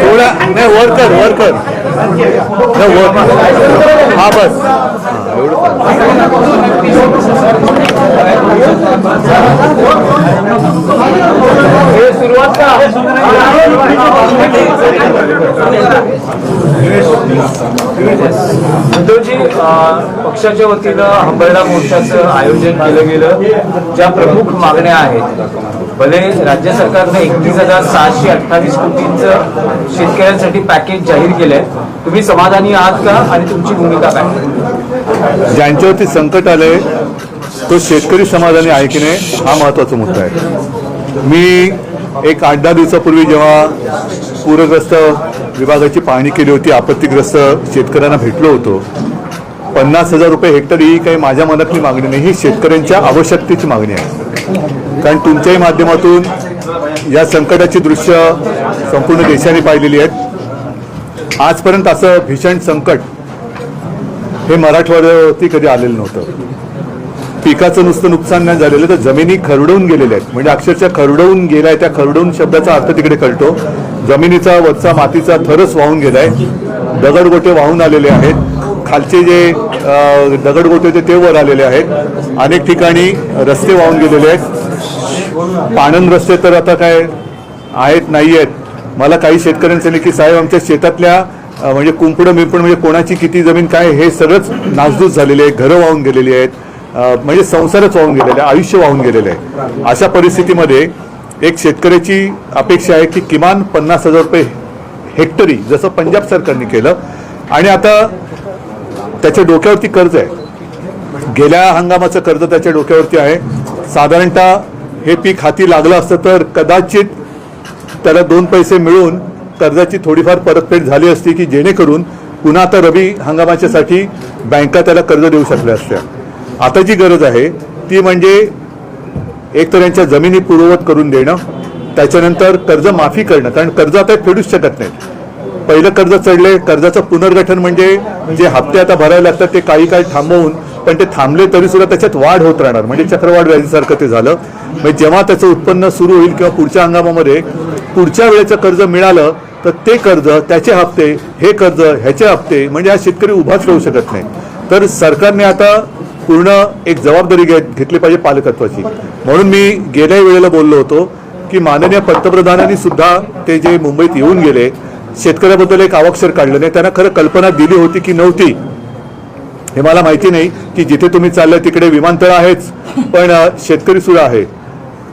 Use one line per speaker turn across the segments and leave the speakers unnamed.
थोडा नाही वर कर वर कर. नाही, वर हा बस. हे एवढं
उद्धवजी पक्षाच्या वतीनं हंबरडा मोर्चाचं आयोजन केलं गेलं. ज्या प्रमुख मागण्या आहेत भले राज्य सरकारने एकतीस हजार सहाशे अठ्ठावीस कोटींचं शेतकऱ्यांसाठी पॅकेज जाहीर केलंय. तुम्ही समाधानी आहात का आणि तुमची भूमिका काय?
ज्यांच्यावरती संकट आलंय तो शेतकरी समाधानी आहे की नाही हा महत्त्वाचा मुद्दा आहे. मी एक आठ दहा दिवसापूर्वी जेव्हा पूरग्रस्त विभागाची पाहणी केली होती आपत्तीग्रस्त शेतकऱ्यांना भेटलो होतो पन्नास हजार रुपये हेक्टर ही काही माझ्या मनातली मागणी नाही ही शेतकऱ्यांच्या आवश्यकतेची मागणी आहे. कारण तुमच्याही माध्यमातून या संकटाची दृश्य संपूर्ण देशाने पाहिलेली आहेत. आजपर्यंत असं भीषण संकट हे मराठवाड्यावरती कधी आलेलं नव्हतं. पिकाचं नुसतं नुकसान नाही झालेलं तर जमिनी खरडवून गेलेल्या आहेत. म्हणजे अक्षरशः खरडवून गेलाय त्या खरडवून शब्दाचा अर्थ तिकडे कळतो. जमिनीचा वरचा मातीचा थरच वाहून गेलाय. दगडगोटे वाहून आलेले आहेत. खालचे जे दगड गोटे होते ते वर आलेले आहेत. अनेक ठिकाणी रस्ते वाहून गेलेले आहेत. पाणंद रस्ते तर आता काय आहेत नाही आहेत. मला काही शेतकऱ्यांनी नाही की साहेब आमच्या शेतातल्या म्हणजे कुंपडं मिंपण म्हणजे कोणाची किती जमीन काय हे सगळंच नासधूस झालेले आहे घरं वाहून गेलेली आहेत. म्हणजे संसारच वाहून गेलेले आहे आयुष्य वाहून गेलेलं आहे अशा परिस्थितीमध्ये एक शेतकऱ्याची अपेक्षा आहे की किमान पन्नास हजार रुपये हेक्टरी जसं पंजाब सरकारने केलं. आणि आता त्याच्या डोक्यावरती कर्ज आहे. गेल्या हंगामाचं कर्ज त्याच्या डोक्यावरती आहे. साधारणतः हे पीक हाती लागलं असतं तर कदाचित त्याला दोन पैसे मिळून कर्जाची थोडीफार परतफेड झाली असती की जेणेकरून पुन्हा आता रबी हंगामाच्यासाठी बँका त्याला कर्ज देऊ शकल्या असत्या. आता जी गरज आहे ती म्हणजे एक तर यांच्या जमिनी पूर्ववत करून देणं त्याच्यानंतर कर्ज माफी करणं कारण कर्ज आता फेडूच शकत नाहीत. पहिलं कर्ज चढले कर्जाचं पुनर्गठन म्हणजे जे हप्ते आता भरायला लागतात ते काही काही थांबवून पण ते थांबले तरी सुद्धा त्याच्यात वाढ होत राहणार. म्हणजे चक्रवाढ व्याजीसारखं ते झालं. म्हणजे जेव्हा त्याचं उत्पन्न सुरू होईल किंवा पुढच्या हंगामामध्ये पुढच्या वेळेचं कर्ज मिळालं तर ते कर्ज त्याचे हप्ते हे कर्ज ह्याचे हप्ते म्हणजे हा शेतकरी उभाच राहू शकत नाही. तर सरकारने आता पूर्ण एक जबाबदारी घे घेतली पाहिजे पालकत्वाची. म्हणून मी गेल्या वेळेला बोललो होतो की माननीय पंतप्रधानांनी सुद्धा ते जे मुंबईत येऊन गेले शेतकऱ्याबद्दल एक आवाक्षर काढलं नाही. त्यांना खरं कल्पना दिली होती की नव्हती. हे मला माहिती नाही की जिथे तुम्ही चाललाय तिकडे विमानतळ आहेच पण शेतकरी सुद्धा आहे.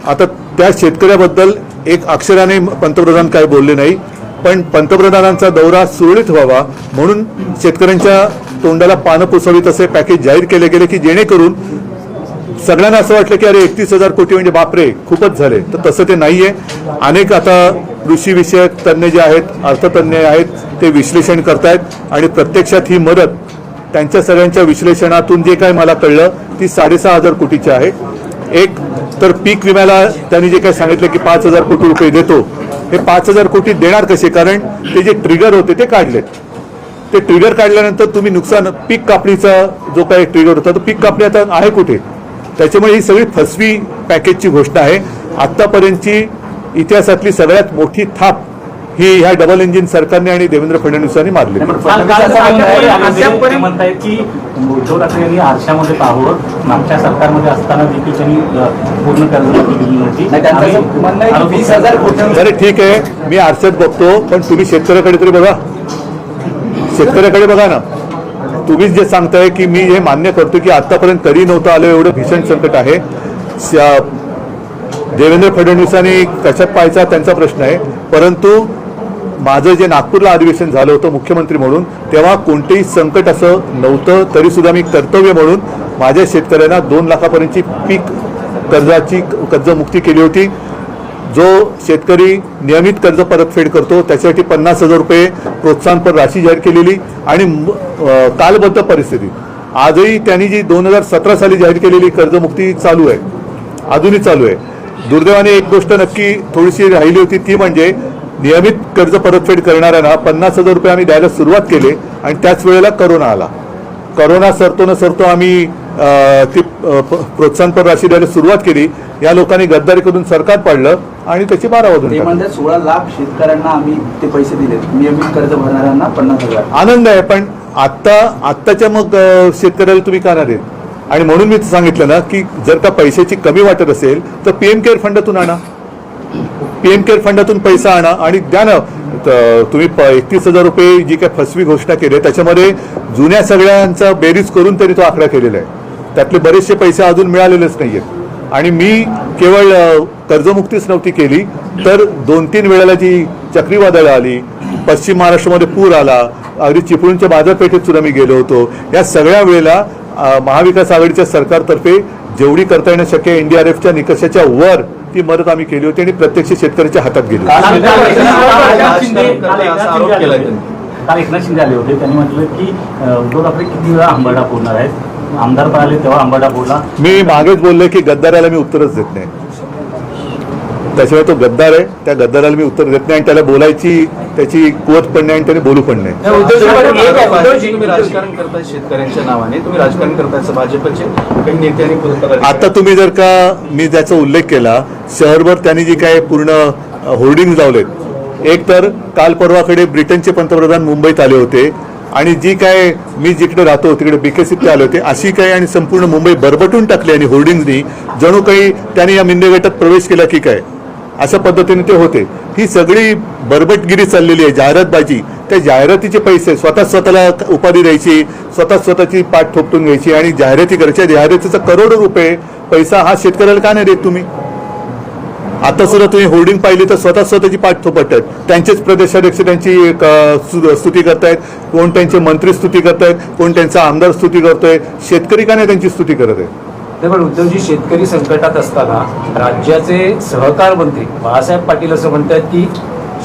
आता त्या शेतकऱ्याबद्दल एक अक्षराने पंतप्रधान काय बोलले नाही पण पंतप्रधानांचा दौरा सुरळीत व्हावा म्हणून शेतकऱ्यांच्या तोंडाला पानं पुसवीत असे पॅकेज जाहीर केले गेले की जेणेकरून सगळ्यांना असं वाटलं की अरे एकतीस हजार कोटी म्हणजे बापरे खूपच झाले. तर तसं ते नाहीये. अनेक आता कृषीविषयक तज्ज्ञ जे आहेत अर्थतज्ञ आहेत ते विश्लेषण करतायत आणि प्रत्यक्षात ही मदत त्यांच्या सगळ्यांच्या विश्लेषणातून जे काय मला कळलं ती साडेसहा हजार कोटीची आहे. एक तर पीक विम्याला त्यांनी जे काही सांगितलं की पाच हजार कोटी रुपये देतो हे पाच हजार कोटी देणार कसे? कारण ते जे ट्रिगर होते ते काढलेत. ते ट्रिगर काढल्यानंतर तुम्ही नुकसान पीक कापणीचा जो काही ट्रिगर होता तो पीक कापणी आता आहे कुठे? त्याच्यामुळे ही सगळी फसवी पॅकेजची घोषणा आहे. आत्तापर्यंतची इतिहासातली सगळ्यात मोठी थाप ही ह्या डबल इंजिन सरकारने आणि देवेंद्र फडणवीसांनी मारली
की उद्धव ठाकरे यांनी आरशामध्ये पाहावं मागच्या सरकारमध्ये असताना देखील त्यांनी पूर्ण कर्जमाफी दिली नव्हती
अरे ठीक आहे. मी आरशात बघतो पण तुम्ही शेतकऱ्याकडे तरी बघा. शेतकऱ्याकडे बघा ना. तुम्हीच जे सांगताय की मी हे मान्य करतो की आतापर्यंत तरी नव्हतं आलं एवढं भीषण संकट आहे. देवेंद्र फडणवीसांनी कशात पाहायचा त्यांचा प्रश्न आहे. परंतु माझं जे नागपूरला अधिवेशन झालं होतं मुख्यमंत्री म्हणून तेव्हा कोणतेही संकट असं नव्हतं तरीसुद्धा मी कर्तव्य म्हणून माझ्या शेतकऱ्यांना दोन लाखापर्यंतची पीक कर्जाची कर्जमुक्ती केली होती. जो शेतकरी नियमित कर्ज परतफेड करतो त्याच्यासाठी पन्नास हजार रुपये प्रोत्साहनपर राशी जाहीर केलेली आणि कालबद्ध परिस्थितीत आजही त्यांनी जी दोन हजार सतरा साली जाहीर केलेली कर्जमुक्ती चालू आहे अजूनही चालू आहे. दुर्दैवाने एक गोष्ट नक्की थोडीशी राहिली होती ती म्हणजे नियमित कर्ज परतफेड करणाऱ्यांना पन्नास हजार रुपये आम्ही द्यायला सुरुवात केली आणि त्याच वेळेला करोना आला. करोना सरतो न सरतो आम्ही ती प्रोत्साहनपर राशी द्यायला सुरुवात केली. या लोकांनी गद्दारी करून सरकार पाडलं आणि त्याची बारा वाजून
सोळा लाख शेतकऱ्यांना आम्ही ते पैसे दिले नियमित कर्ज भरणाऱ्यांना पन्नास हजार.
आनंद आहे पण आत्ता आत्ताच्या मग शेतकऱ्याला तुम्ही का नाही देत? आणि म्हणून मी सांगितलं ना की जर का पैशाची कमी वाटत असेल तर पी एम केअर फंडातून आणा. पी एम केअर फंडातून पैसा आणा आणि द्या ना. तुम्ही एकतीस हजार रुपये जी काय फसवी घोषणा केली आहे त्याच्यामध्ये जुन्या सगळ्यांचा बेरीज करून तरी तो आकडा केलेला आहे. त्यातले बरेचसे पैसे अजून मिळालेलेच नाही आहेत आणि मी केवळ कर्जमुक्तीच नव्हती केली तर दोन तीन वेळेला जी चक्रीवादळं आली पश्चिम महाराष्ट्रामध्ये पूर आला अगदी चिपळूणच्या बाजारपेठेत सुद्धा मी गेलो होतो. या सगळ्या वेळेला महाविकास आघाडीच्या सरकारतर्फे जेवढी करता येणं शक्य एन डी आर एफच्या निकषाच्या वर ती मदत आम्ही केली होती आणि प्रत्यक्ष शेतकऱ्याच्या हातात गेली
काल एकनाथ शिंदे- आले होते. काल एकनाथ शिंदे आले होते. त्यांनी म्हटलं की उद्धव ठाकरे किती वेळा फोडणार आहेत? आमदार पण आले तेव्हा फोडला.
मी मागेच बोललोय की गद्दाराला मी उत्तरच देत नाही. त्याशिवाय तो गद्दार आहे. त्या गद्दाराला मी उत्तर देत नाही आणि त्याला बोलायची त्याची कुवत पण नाही आणि त्याने बोलू पण नाही.
राजकारण करताय शेतकऱ्यांच्या नावाने. तुम्ही राजकारण करताय भाजपचे काही नेत्यांनी
आता तुम्ही जर का मी त्याचा उल्लेख केला शहरभर त्यांनी जी काय पूर्ण होर्डिंग लावलेत. एक तर काल परवाकडे ब्रिटनचे पंतप्रधान मुंबईत आले होते आणि जी काय मी जिकडे राहतो तिकडे बीकेसीत ते आले होते अशी काय आणि संपूर्ण मुंबई बरबटून टाकली आणि होर्डिंगनी जणू काही त्यांनी या मिंदे गटात प्रवेश केला की काय? अशा पद्धतीने ते होते. ही सगळी बरबटगिरी चाललेली आहे जाहिरातबाजी. त्या जाहिरातीचे पैसे स्वतः स्वतःला उपाधी द्यायची स्वतः स्वतःची पाठ थोपटून घ्यायची आणि जाहिराती करायची. जाहिरातीचा करोडो रुपये पैसा हा शेतकऱ्याला का नाही देत तुम्ही? आता सुद्धा तुम्ही होर्डिंग पाहिली तर स्वतः स्वतःची पाठ थोपटतात त्यांचेच प्रदेशाध्यक्ष त्यांची स्तुती करतायत. कोण त्यांचे मंत्री स्तुती करतायत कोण त्यांचा आमदार स्तुती करतोय. शेतकरी का नाही त्यांची स्तुती करत आहे
नाही, पण उद्धवजी शेतकरी संकटात असताना राज्याचे सहकार मंत्री बाळासाहेब पाटील असं म्हणतात की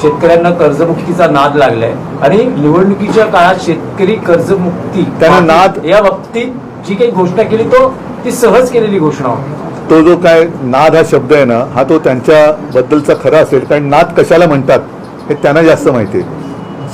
शेतकऱ्यांना कर्जमुक्तीचा नाद लागलाय. आणि निवडणुकीच्या काळात शेतकरी कर्जमुक्ती
त्यांना नाद-
या बाबतीत जी काही घोषणा केली तो ती सहज केलेली घोषणा होती.
तो जो काय नाद हा शब्द आहे ना हा तो त्यांच्याबद्दलचा खरा असेल. कारण नाद कशाला म्हणतात हे त्यांना जास्त माहिती आहे.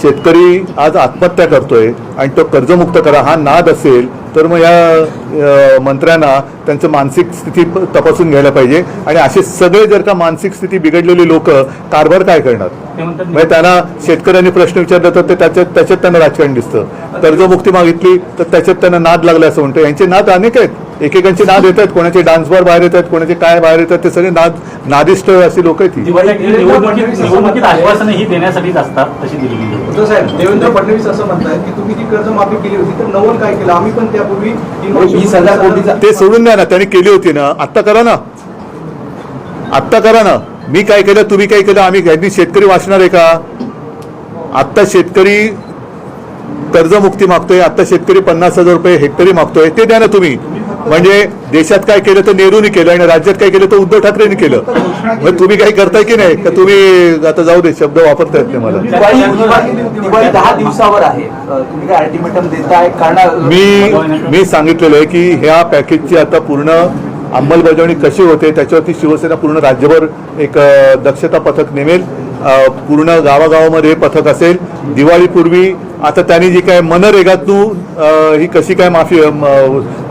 शेतकरी आज आत्महत्या करतोय आणि तो कर्जमुक्त करा हा नाद असेल तर मग या मंत्र्यांना त्यांचं मानसिक स्थिती तपासून घ्यायला पाहिजे. आणि असे सगळे जर का मानसिक स्थिती बिघडलेली लोक कारभार काय करणार? म्हणजे त्यांना शेतकऱ्यांनी प्रश्न विचारला तर ते त्याच्यात त्याच्यात त्यांना राजकारण दिसतं. कर्जमुक्ती मागितली तर त्याच्यात त्यांना नाद लागला असं म्हणतो. यांचे नाद अनेक आहेत. एकेकांचे नाद येतात कोणाचे डान्स बार बाहेर येतात कोणाचे काय बाहेर येतात ते सगळे नाद नादिष्ट अशी लोक आहेत ही.
निवडणुकीत आश्वासनं ही देण्यासाठीच असतात तशी दिली गेली
साहेब देवेंद्र फडणवीस असं म्हणतात की तुम्ही ती कर्जमाफी केली होती तर नवल काय केलं? आम्ही पण त्यापूर्वी
ते सोडून द्या ना त्यांनी केली होती ना. आत्ता करा ना. आत्ता करा ना. मी काय केलं तुम्ही काय केलं आम्ही यांनी शेतकरी वाचणार आहे का? आत्ता शेतकरी कर्जमुक्ती मागतोय आता शेतकरी पन्नास हजार रुपये हेक्टरी मागतोय ते द्या ना तुम्ही. म्हणजे देशात काय केलं तर नेहरूने केलं आणि राज्यात काय केलं तर उद्धव ठाकरेंनी केलं. मग तुम्ही काही करताय की नाही? का तुम्ही आता जाऊ दे शब्द वापरता येत नाही मला.
दहा दिवसावर आहे. अ, तुम्ही काय अल्टिमेटम देताय? कारण
मी मी सांगितलेलं आहे की ह्या पॅकेजची आता पूर्ण अंमलबजावणी कशी होते त्याच्यावरती शिवसेना पूर्ण राज्यभर एक दक्षता पथक नेमेल. पूर्ण गावागावामध्ये हे पथक असेल. दिवाळीपूर्वी आता त्यांनी जी काय मनरेगातून ही कशी काय माफी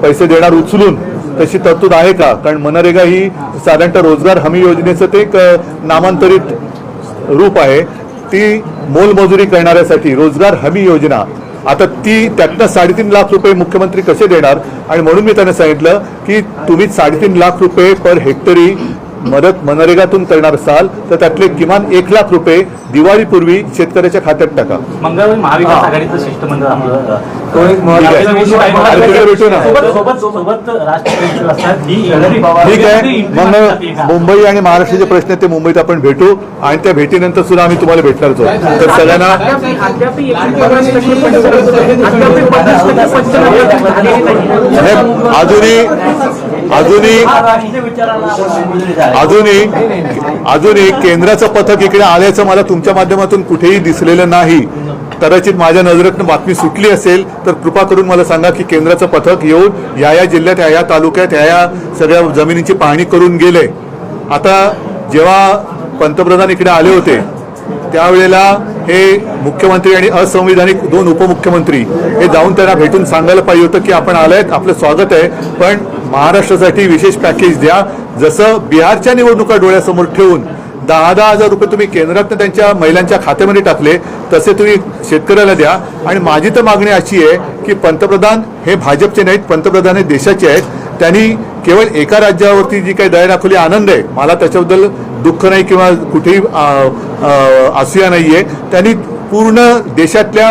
पैसे देणार उचलून तशी तरतूद आहे का? कारण मनरेगा ही साधारणतः रोजगार हमी योजनेचं ते एक नामांतरित रूप आहे. ती मोलमजुरी करणाऱ्यासाठी रोजगार हमी योजना. आता ती त्यातनं साडेतीन लाख रुपये मुख्यमंत्री कसे देणार? आणि म्हणून मी त्यांना सांगितलं की तुम्ही साडेतीन लाख रुपये पर हेक्टरी मदत मनरेगातून करणार असाल तर त्यातले किमान एक लाख रुपये दिवाळीपूर्वी शेतकऱ्याच्या खात्यात टाका.
मंगळवारी महाविकास आघाडीचं शिष्टमंडळ आपलं
तो एक
ठीक आहे.
ही
मग? मुंबई आणि महाराष्ट्राचे प्रश्न आहेत ते मुंबईत आपण भेटू. आणि त्या भेटीनंतर सुद्धा आम्ही तुम्हाला भेटणारच आहोत. तर सगळ्यांना हे अजूनही अजूनही अजूनही अजूनही केंद्राचं पथक इकडे आल्याचं मला तुमच्या माध्यमातून कुठेही दिसलेलं नाही. कदाचित माझ्या नजरेतनं बातमी सुटली असेल तर कृपा करून मला सांगा की केंद्राचं पथक येऊन या या जिल्ह्यात या या तालुक्यात या या सगळ्या जमिनीची पाहणी करून गेले. आता जेव्हा पंतप्रधान इकडे आले होते त्यावेळेला हे मुख्यमंत्री आणि असंविधानिक दोन उपमुख्यमंत्री हे जाऊन त्यांना भेटून सांगायला पाहिजे होतं की आपण आलायत आपलं स्वागत आहे पण महाराष्ट्रासाठी विशेष पॅकेज द्या. जसं बिहारच्या निवडणुका डोळ्यासमोर ठेवून दहा दहा हजार रुपये तुम्ही केंद्रातनं त्यांच्या महिलांच्या खात्यामध्ये टाकले तसे तुम्ही शेतकऱ्याला द्या. आणि माझी तर मागणी अशी आहे की पंतप्रधान हे भाजपचे नाहीत पंतप्रधान हे देशाचे आहेत. त्यांनी केवळ एका राज्यावरती जी काही दया दाखवली आनंद आहे. मला त्याच्याबद्दल दुःख नाही किंवा कुठेही असूया नाही आहे त्यांनी पूर्ण देशातल्या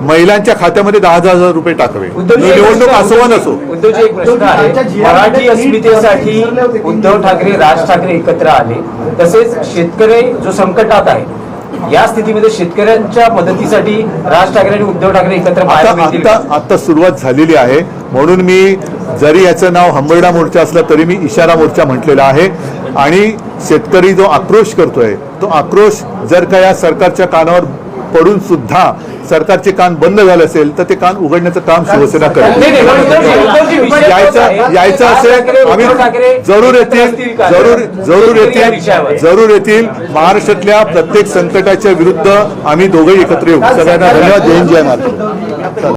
महिलांच्या खात्यामध्ये दहा दहा हजार रुपये टाकावे.
एक
निवडणूक असो वा नसो.
उद्धवजी एक प्रश्न आहे. मराठी अस्मितेसाठी उद्धव ठाकरे राज ठाकरे एकत्र आले. तसेच शेतकरी जो संकटात आहे या स्थितीमध्ये शेतकऱ्यांच्या मदतीसाठी राज ठाकरे आणि उद्धव ठाकरे एकत्र
आता आता सुरुवात झालेली आहे. म्हणून मी जरी याचं नाव हंबरडा मोर्चा असलं तरी मी इशारा मोर्चा म्हटलेला आहे. आणि शेतकरी जो आक्रोश करतोय तो आक्रोश जर का या सरकारच्या कानावर पडून सुद्धा सरकारचे कान बंद झाले असेल तर ते कान उघडण्याचं काम शिवसेना करेल. यायचं असेल आम्ही जरूर येतील? जरूर जरूर येतील. जरूर येतील महाराष्ट्रातल्या प्रत्येक संकटाच्या विरुद्ध आम्ही दोघंही एकत्र येऊ सगळ्यांना धन्यवाद जय हिंद, जय महाराष्ट्र